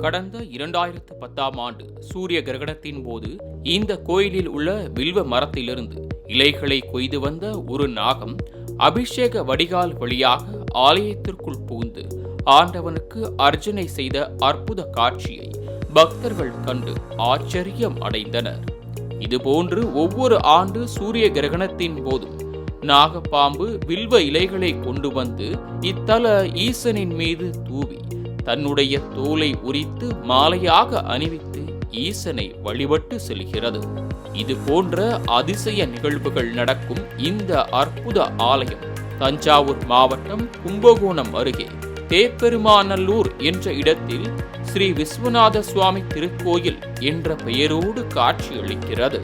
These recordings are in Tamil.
கடந்த இரண்டாயிரத்து பத்தாம் ஆண்டு சூரிய கிரகணத்தின் போது இந்த கோயிலில் உள்ள வில்வ மரத்திலிருந்து இலைகளை கொய்து வந்த ஒரு நாகம் அபிஷேக வடிகால் வழியாக ஆலயத்திற்குள் புகுந்து ஆண்டவனுக்கு அர்ச்சனை செய்த அற்புத காட்சியை பக்தர்கள் கண்டு ஆச்சரியம் அடைந்தனர். இதுபோன்று ஒவ்வொரு ஆண்டு சூரிய கிரகணத்தின் போதும் நாகப்பாம்பு வில்வ இலைகளை கொண்டு வந்து இத்தல ஈசனின் மீது தூவி தன்னுடைய தோலை உரித்து மாலையாக அணிவித்து ஈசனை வழிபட்டு செல்கிறது. இது போன்ற அதிசய நிகழ்வுகள் நடக்கும் இந்த அற்புத ஆலயம் தஞ்சாவூர் மாவட்டம் கும்பகோணம் அருகே. தேப்பெருமாநல்லூர் என்ற இடத்தில் ஸ்ரீ விஸ்வநாத சுவாமி திருக்கோயில் என்ற பெயரோடு காட்சியளிக்கிறது.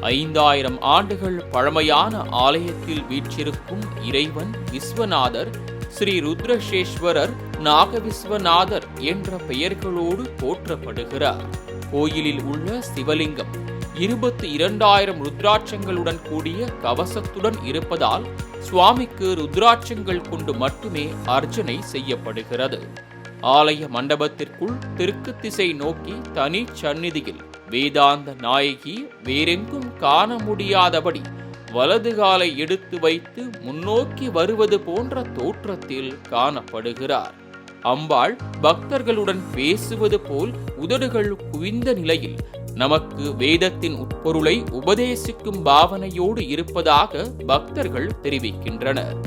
ஐந்தாயிரம் ஆண்டுகள் பழமையான ஆலயத்தில் வீற்றிருக்கும் இறைவன் விஸ்வநாதர் ஸ்ரீ ருத்ரசேஸ்வரர் நாகவிஸ்வநாதர் என்ற பெயர்களோடு போற்றப்படுகிறார். கோயிலில் உள்ள சிவலிங்கம் இருபத்தி இரண்டாயிரம் ருத்ராட்சங்களுடன் கூடிய கவசத்துடன் இருப்பதால் சுவாமிக்கு ருத்ராட்சங்கள் கொண்டு மட்டுமே அர்ச்சனை செய்யப்படுகிறது. ஆலய மண்டபத்திற்குள் தெற்கு திசை நோக்கி தனி சந்நிதியில் வேதாந்த நாயகி வேறெங்கும் காண முடியாதபடி வலது காலை எடுத்து வைத்து முன்னோக்கி வருவது போன்ற தோற்றத்தில் காணப்படுகிறார். அம்பாள் பக்தர்களுடன் பேசுவது போல் உதடுகள் குவிந்த நிலையில் நமக்கு வேதத்தின் உட்பொருளை உபதேசிக்கும் பாவனையோடு இருப்பதாக பக்தர்கள் தெரிவிக்கின்றனர்.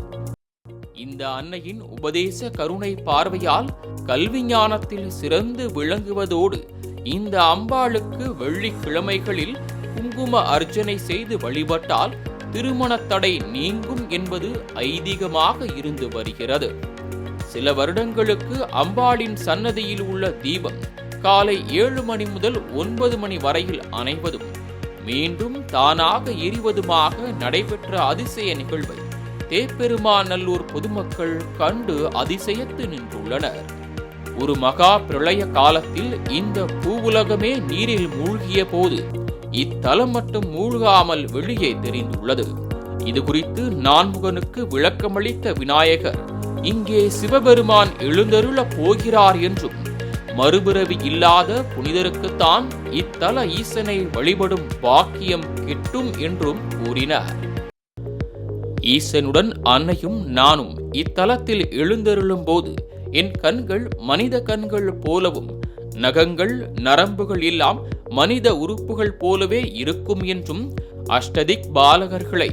இந்த அன்னையின் உபதேச கருணை பார்வையால் கல்வி ஞானத்தில் சிறந்து விளங்குவதோடு இந்த அம்பாளுக்கு வெள்ளிக்கிழமைகளில் குங்கும அர்ச்சனை செய்து வழிபட்டால் திருமண தடை நீங்கும் என்பது ஐதீகமாக இருந்து வருகிறது. சில வருடங்களுக்கு அம்பாளின் சன்னதியில் உள்ள தீபம் காலை ஏழு மணி முதல் ஒன்பது மணி வரையில் அணைவதும் மீண்டும் தானாக எரிவதுமாக நடைபெற்ற அதிசய நிகழ்வை தேப்பெருமாநல்லூர் பொதுமக்கள் கண்டு அதிசயத்து நின்றுள்ளனர். ஒரு மகா பிரளய காலத்தில் இந்த பூவுலகமே நீரில் மூழ்கிய போது இத்தலம் மட்டும் மூழ்காமல் வெளியே தெரிந்துள்ளது. இது குறித்து நான்முகனுக்கு விளக்கமளித்த விநாயகர் இங்கே சிவபெருமான் எழுந்தருள போகிறார் என்றும் மறுபிறவி இல்லாத புனிதருக்குத்தான் இத்தல ஈசனை வழிபடும் பாக்கியம் கிட்டும் என்றும் கூறினார். ஈசனுடன் அன்னையும் நானும் இத்தலத்தில் எழுந்தருளும் போது என் கண்கள் மனித கண்கள் போலவும் நகங்கள் நரம்புகள் எல்லாம் மனித உறுப்புகள் போலவே இருக்கும் என்றும் அஷ்டதிக் பாலகர்களை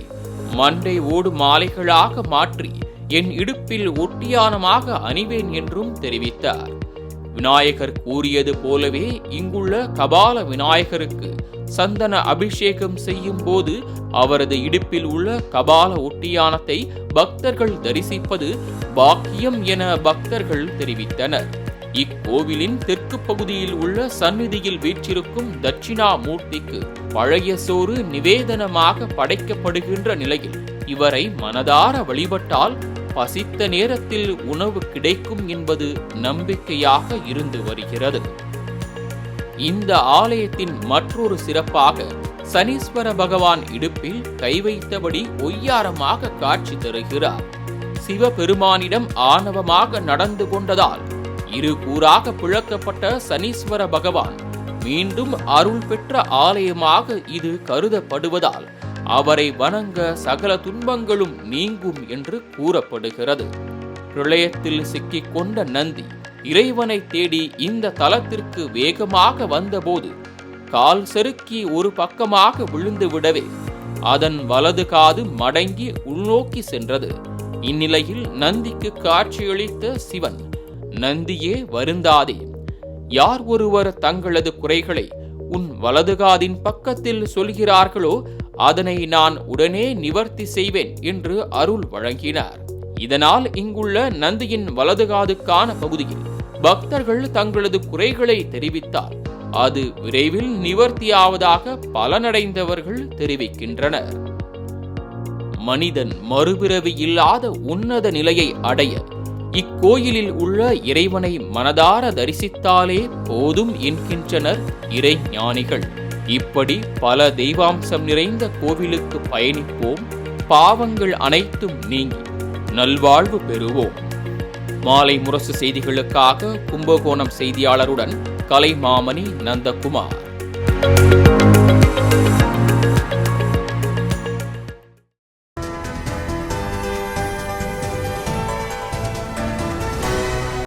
மண்டை ஓடு மாலைகளாக மாற்றி என் இடுப்பில் ஒட்டியானமாக அணிவேன் என்றும் தெரிவித்தார். விநாயகர் கூறியது போலவே இங்குள்ள கபால விநாயகருக்கு சந்தன அபிஷேகம் செய்யும் போது அவரது இடுப்பில் உள்ள கபால ஒட்டியானத்தை பக்தர்கள் தரிசிப்பது பாக்கியம் என பக்தர்கள் தெரிவித்தனர். இக்கோவிலின் தெற்கு பகுதியில் உள்ள சந்நிதியில் வீற்றிருக்கும் தட்சிணாமூர்த்திக்கு பழைய சோறு நிவேதனமாக படைக்கப்படுகின்ற நிலையில் இவரை மனதார வழிபட்டால் பசித்த நேரத்தில் உணவு கிடைக்கும் என்பது நம்பிக்கையாக இருந்து வருகிறது. இந்த ஆலயத்தின் மற்றொரு சிறப்பாக சனீஸ்வர பகவான் இடுப்பில் கை வைத்தபடி ஒய்யாரமாக காட்சி தருகிறார். சிவபெருமானிடம் ஆணவமாக நடந்து கொண்டதால் இரு கூறாக பிளக்கப்பட்ட சனீஸ்வர பகவான் மீண்டும் அருள் பெற்ற ஆலயமாக இது கருதப்படுவதால் அவரை வணங்க சகல துன்பங்களும் நீங்கும் என்று கூறப்படுகிறது. பிரளயத்தில் சிக்கிக் கொண்ட நந்தி இறைவனை தேடி இந்த தலத்திற்கு வேகமாக வந்தபோது கால் செருக்கி ஒரு பக்கமாக விழுந்து விடவே அதன் வலது காது மடங்கி உள்நோக்கி சென்றது. இந்நிலையில் நந்திக்கு காட்சியளித்த சிவன் நந்தியே வருந்தாதே. யார் ஒருவர் தங்களது குறைகளை உன் வலதுகாதின் பக்கத்தில் சொல்கிறார்களோ அதனை நான் உடனே நிவர்த்தி செய்வேன் என்று அருள் வழங்கினார். இதனால் இங்குள்ள நந்தியின் வலதுகாதுக்கான பகுதியில் பக்தர்கள் தங்களது குறைகளை தெரிவித்தார். அது விரைவில் நிவர்த்தியாவதாக பலனடைந்தவர்கள் தெரிவிக்கின்றனர். மனிதன் மறுபிறவி இல்லாத உன்னத நிலையை அடைய இக்கோயிலில் உள்ள இறைவனை மனதார தரிசித்தாலே போதும் என்கின்றனர் இறை ஞானிகள் இப்படி பல தெய்வாம்சம் நிறைந்த கோவிலுக்கு பயணிப்போம். பாவங்கள் அனைத்தும் நீங்கி நல்வாழ்வு பெறுவோம். மாலை முரசு செய்திகளுக்காக கும்பகோணம் செய்தியாளருடன் கலைமாமணி நந்தகுமார்.